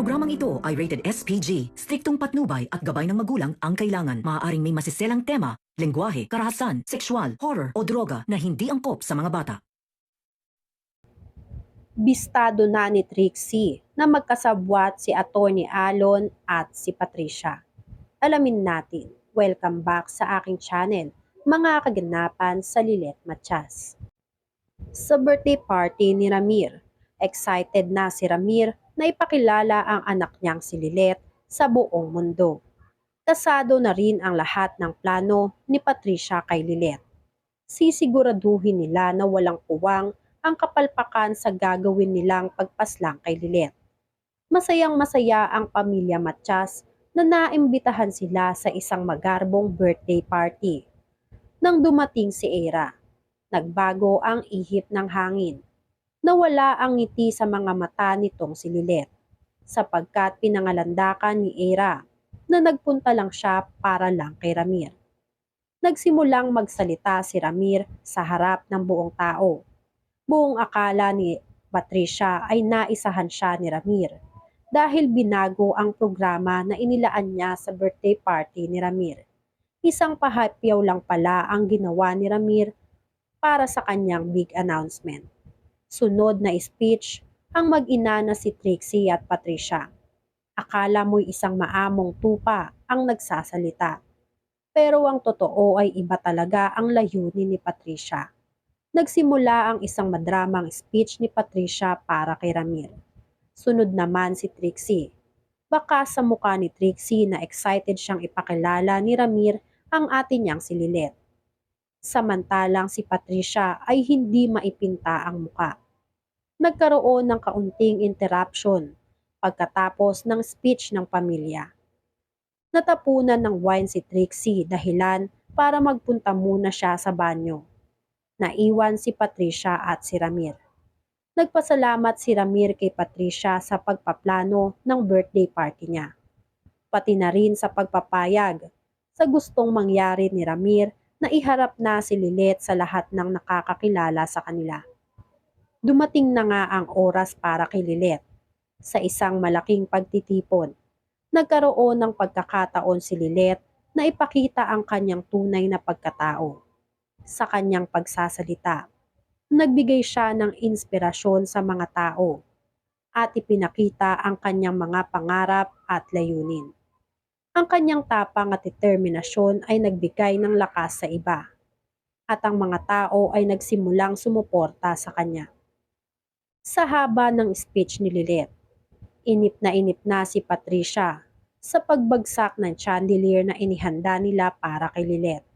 programang ito ay rated SPG. Striktong patnubay at gabay ng magulang ang kailangan. Maaaring may masiselang tema, lengguwahe, karahasan, sexual, horror o droga na hindi angkop sa mga bata. bistado na ni Trixie na magkasabwat si Attorney Alon at si Patricia. Alamin natin. Welcome back sa aking channel, mga kaganapan sa Lilet Matias. Sa birthday party ni Ramir, excited na si Ramir na ipakilala ang anak niyang si Lilet sa buong mundo. Kasado na rin ang lahat ng plano ni Patricia kay Lilet. Sisiguraduhin nila na walang puwang ang kapalpakan sa gagawin nilang pagpaslang kay Lilet. Masayang masaya ang pamilya Matias na naimbitahan sila sa isang magarbong birthday party. Nang dumating si Era, nagbago ang ihip ng hangin. Nawala ang ngiti sa mga mata nitong si Lilet sapagkat pinangalandakan ni Era na nagpunta lang siya para lang kay Ramir. Nagsimulang magsalita si Ramir sa harap ng buong tao buong akala ni Patricia ay naisahan siya ni Ramir dahil binago ang programa na inilaan niya sa birthday party ni Ramir. Isang pahapyaw lang pala ang ginawa ni Ramir para sa kanyang big announcement. Sunod na speech ang mag-ina na si Trixie at Patricia. Akala mo'y isang maamong tupa ang nagsasalita. Pero ang totoo ay iba talaga ang layunin ni Patricia nagsimula ang isang madramang speech ni Patricia para kay Ramir. Sunod naman si Trixie. Baka sa mukha ni Trixie na excited siyang ipakilala ni Ramir ang atin niyang si Lilet. Samantalang si Patricia ay hindi maipinta ang muka. Nagkaroon ng kaunting interruption pagkatapos ng speech ng pamilya. Natapunan ng wine si Trixie dahilan para magpunta muna siya sa banyo naiwan si Patricia at si Ramir. Nagpasalamat si Ramir kay Patricia sa pagpaplano ng birthday party niya. Pati na rin sa pagpapayag sa gustong mangyari ni Ramir na iharap na si Lilet sa lahat ng nakakakilala sa kanila. Dumating na nga ang oras para kay Lilet. Sa isang malaking pagtitipon, nagkaroon ng pagkakataon si Lilet na ipakita ang kanyang tunay na pagkatao sa kanyang pagsasalita. Nagbigay siya ng inspirasyon sa mga tao at ipinakita ang kanyang mga pangarap at layunin. Ang kanyang tapang at determinasyon ay nagbigay ng lakas sa iba at ang mga tao ay nagsimulang sumuporta sa kanya. Sa haba ng speech ni Lilet, inip na inip na si Patricia sa pagbagsak ng chandelier na inihanda nila para kay Lilet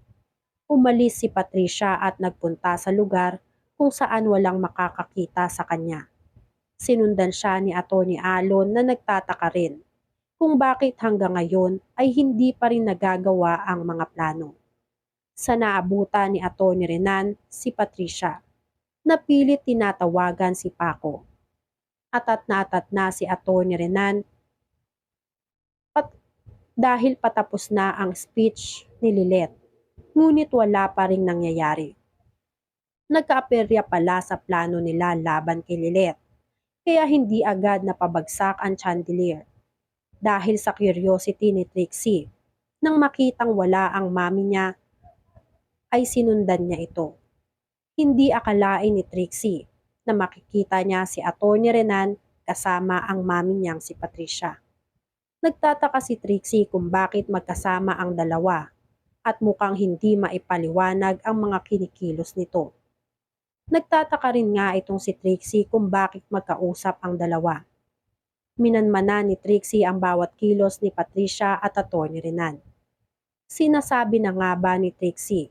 umalis si Patricia at nagpunta sa lugar kung saan walang makakakita sa kanya. Sinundan siya ni Atty. Alon na nagtataka rin kung bakit hanggang ngayon ay hindi pa rin nagagawa ang mga plano. Sa naabutan ni Atty. Renan si Patricia, napilit tinatawagan si Paco. Atat na atat na si Atty. Renan pat dahil patapos na ang speech ni Lilet ngunit wala pa ring nangyayari. Nagkaaperya pala sa plano nila laban kay Lilet, kaya hindi agad napabagsak ang chandelier. Dahil sa curiosity ni Trixie, nang makitang wala ang mami niya, ay sinundan niya ito. Hindi akalain ni Trixie na makikita niya si Atty. Renan kasama ang mami niyang si Patricia. Nagtataka si Trixie kung bakit magkasama ang dalawa at mukhang hindi maipaliwanag ang mga kinikilos nito. Nagtataka rin nga itong si Trixie kung bakit magkausap ang dalawa. Minanmana ni Trixie ang bawat kilos ni Patricia at Atty. Renan. Sinasabi na nga ba ni Trixie,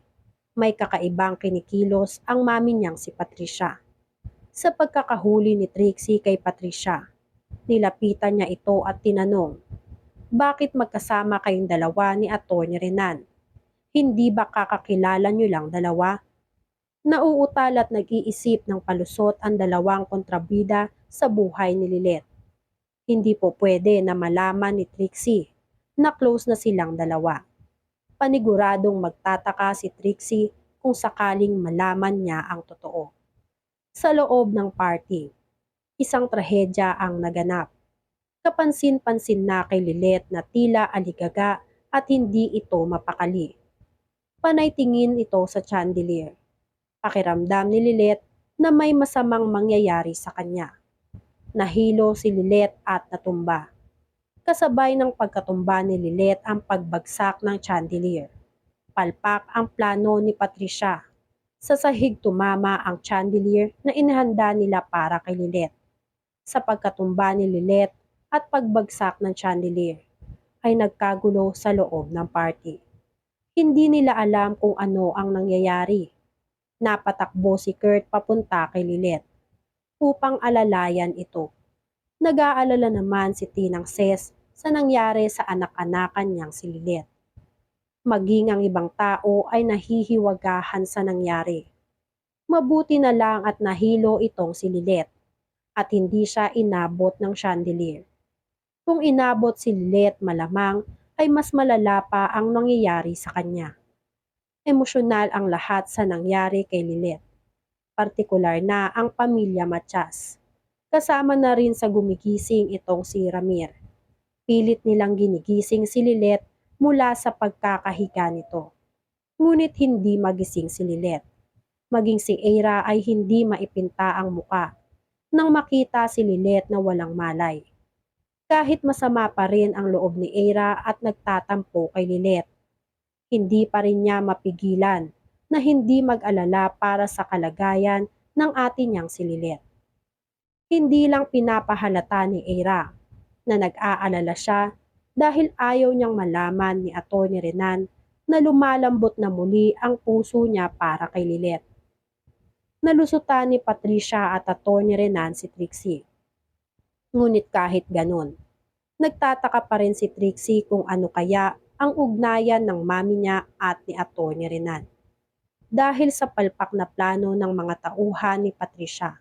may kakaibang kinikilos ang mami niyang si Patricia. Sa pagkakahuli ni Trixie kay Patricia, nilapitan niya ito at tinanong, bakit magkasama kayong dalawa ni Atty. Renan? Hindi ba kakakilala nyo lang dalawa? Nauutal at nag-iisip ng palusot ang dalawang kontrabida sa buhay ni Lilet. Hindi po pwede na malaman ni Trixie na close na silang dalawa. Paniguradong magtataka si Trixie kung sakaling malaman niya ang totoo. Sa loob ng party, isang trahedya ang naganap. Kapansin-pansin na kay Lilet na tila aligaga at hindi ito mapakali. Panay tingin ito sa chandelier. Pakiramdam ni Lilet na may masamang mangyayari sa kanya. Nahilo si Lilet at natumba. Kasabay ng pagkatumba ni Lilet ang pagbagsak ng chandelier. Palpak ang plano ni Patricia. Sa sahig tumama ang chandelier na inihanda nila para kay Lilet. Sa pagkatumba ni Lilet at pagbagsak ng chandelier, ay nagkagulo sa loob ng party. Hindi nila alam kung ano ang nangyayari. Napatakbo si Kurt papunta kay Lilet upang alalayan ito. Nag-aalala naman si Tinang Ses sa nangyari sa anak-anakan niyang si Lilet. Maging ang ibang tao ay nahihiwagahan sa nangyari. Mabuti na lang at nahilo itong si Lilet at hindi siya inabot ng chandelier. Kung inabot si Lilet malamang ay mas malala pa ang nangyayari sa kanya. Emosyonal ang lahat sa nangyari kay Lilet. Partikular na ang pamilya Matias. Kasama na rin sa gumigising itong si Ramir. Pilit nilang ginigising si Lilet mula sa pagkakahiga nito. Ngunit hindi magising si Lilet. Maging si Eira ay hindi maipinta ang muka nang makita si Lilet na walang malay. Kahit masama pa rin ang loob ni Eira at nagtatampo kay Lilet, hindi pa rin niya mapigilan na hindi mag-alala para sa kalagayan ng atin niyang si Lilet. Hindi lang pinapahalata ni Eira na nag-aalala siya dahil ayaw niyang malaman ni Atty. Renan na lumalambot na muli ang puso niya para kay Lilet. Nalusutan ni Patricia at Atty. Renan si Trixie. Ngunit kahit ganun, nagtataka pa rin si Trixie kung ano kaya ang ugnayan ng mami niya at ni Atty. Renan. Dahil sa palpak na plano ng mga tauhan ni Patricia,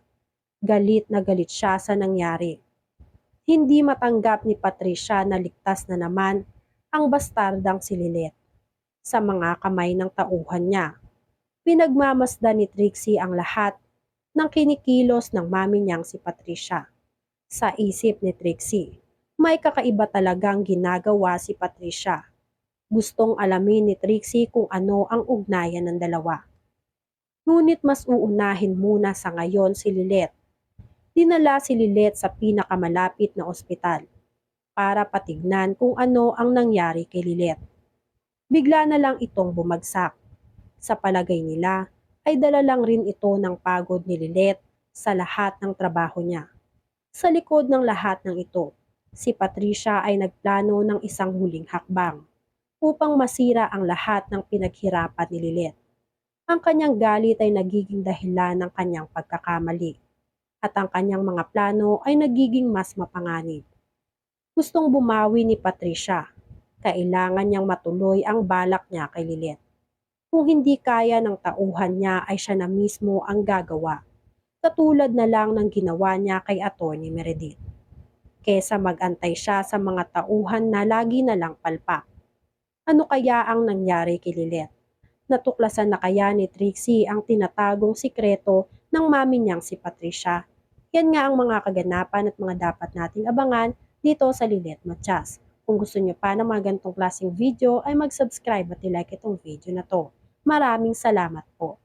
galit na galit siya sa nangyari. Hindi matanggap ni Patricia na ligtas na naman ang bastardang si Lilet sa mga kamay ng tauhan niya. Pinagmamasdan ni Trixie ang lahat ng kinikilos ng mami niyang si Patricia. Sa isip ni Trixie, may kakaiba talagang ginagawa si Patricia. Gustong alamin ni Trixie kung ano ang ugnayan ng dalawa. Ngunit mas uunahin muna sa ngayon si Lilet. Dinala si Lilet sa pinakamalapit na ospital para patignan kung ano ang nangyari kay Lilet. Bigla na lang itong bumagsak. Sa palagay nila ay dala lang rin ito ng pagod ni Lilet sa lahat ng trabaho niya. Sa likod ng lahat ng ito, si Patricia ay nagplano ng isang huling hakbang upang masira ang lahat ng pinaghirapan ni Lilet. Ang kanyang galit ay nagiging dahilan ng kanyang pagkakamali at ang kanyang mga plano ay nagiging mas mapanganib. Gustong bumawi ni Patricia. Kailangan niyang matuloy ang balak niya kay Lilet. Kung hindi kaya ng tauhan niya ay siya na mismo ang gagawa. Katulad na lang ng ginawa niya kay Atty. Meredith. Kesa magantay siya sa mga tauhan na lagi na lang palpak. Ano kaya ang nangyari kay Lilet? Natuklasan na kaya ni Trixie ang tinatagong sikreto ng mami niyang si Patricia? Yan nga ang mga kaganapan at mga dapat nating abangan dito sa Lilet Matias. Kung gusto niyo pa ng mga ganitong klaseng video ay mag-subscribe at i-like itong video na to. Maraming salamat po.